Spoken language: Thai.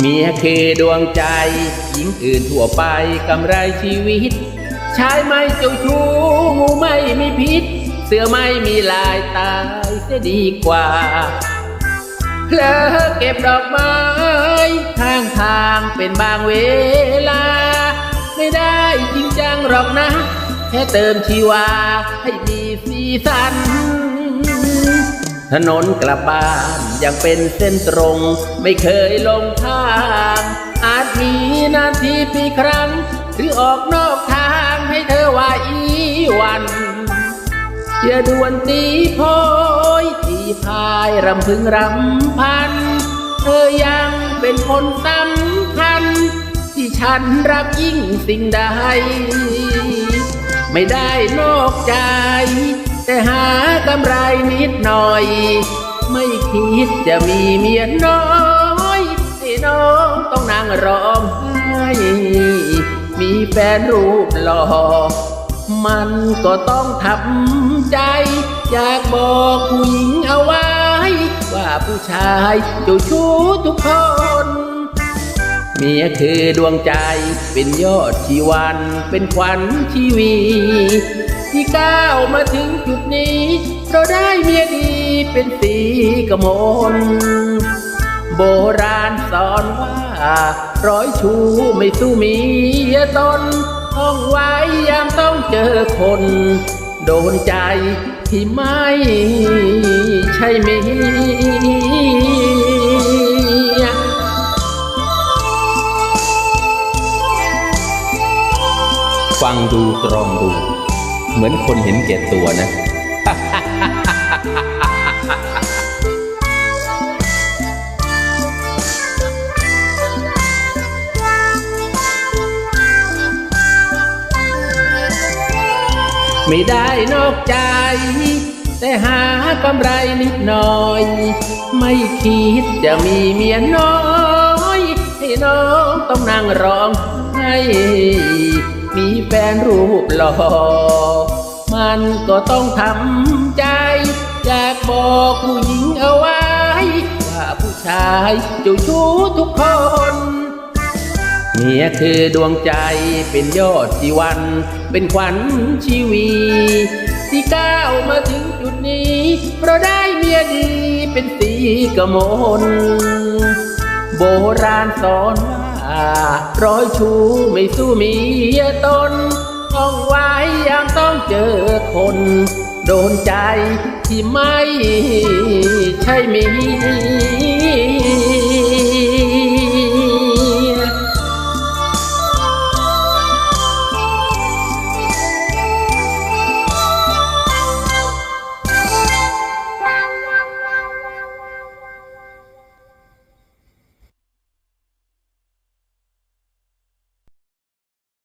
เมียคือดวงใจ หญิงอื่นทั่วไปกำไรชีวิต ชายไม่เจ้าชู้งูไม่มีพิษ เสือไม่มีลายตายเสียดีกว่าเพลอเก็บดอกไม้ข้างทางเป็นบางเวลา ไม่ได้จริงจังหรอกนะ แค่เติมชีวาให้มีสีสัน ถนนกลับบ้าน ยังเป็นเส้นตรง ไม่เคยลงทาง อาจมีนาทีปีครั้ง หรือออกนอกทางให้เธอว่าอีวันอย่าดวนตีโพยตีพายรำพึงรำพัน เธอยังเป็นคนสำคัญ ที่ฉันรักยิ่งสิ่งใด ไม่ได้นอกใจ แต่หากำไรนิดหน่อย ไม่คิดจะมีเมียน้อยให้น้องต้องนั่งร้องไห้มีแฟนรูปหล่อ มันก็ต้องทำใจ อยากบอกผู้หญิงเอาไว้ ว่าผู้ชายเจ้าชู้ทุกคนเมียคือดวงใจเป็นยอดชีวันเป็นขวัญชีวี ที่ก้าวมาถึงจุดนี้ เราได้เมียดีเป็นสีกมลโบราณสอนว่า ร้อยชูไม่สู้มีตนท่องไว้ยามต้องเจอคน โดนใจที่ไม่ใช่มีฟังดูตรองดู เหมือนคนเห็นแก่ตัวนะ ไม่ได้นอกใจ แต่หากำไรนิดหน่อย ไม่คิดจะมีเมียน้อย ให้น้องต้องนั่งร้องไห้ แฟนรูปหล่อ มันก็ต้องทำใจ อยากบอกผู้หญิงเอาไว้ ว่าผู้ชายเจ้าชู้ทุกคนเมียคือดวงใจเป็นยอดชีวัน เป็นขวัญชีวี ที่ก้าวมาถึงจุดนี้ เพราะได้เมียดีเป็นสีกมลโบราณสอนว่า ร้อยชูไม่สู้มีตนต้องไว้ยังต้องเจอคน โดนใจที่ไม่ใช่มี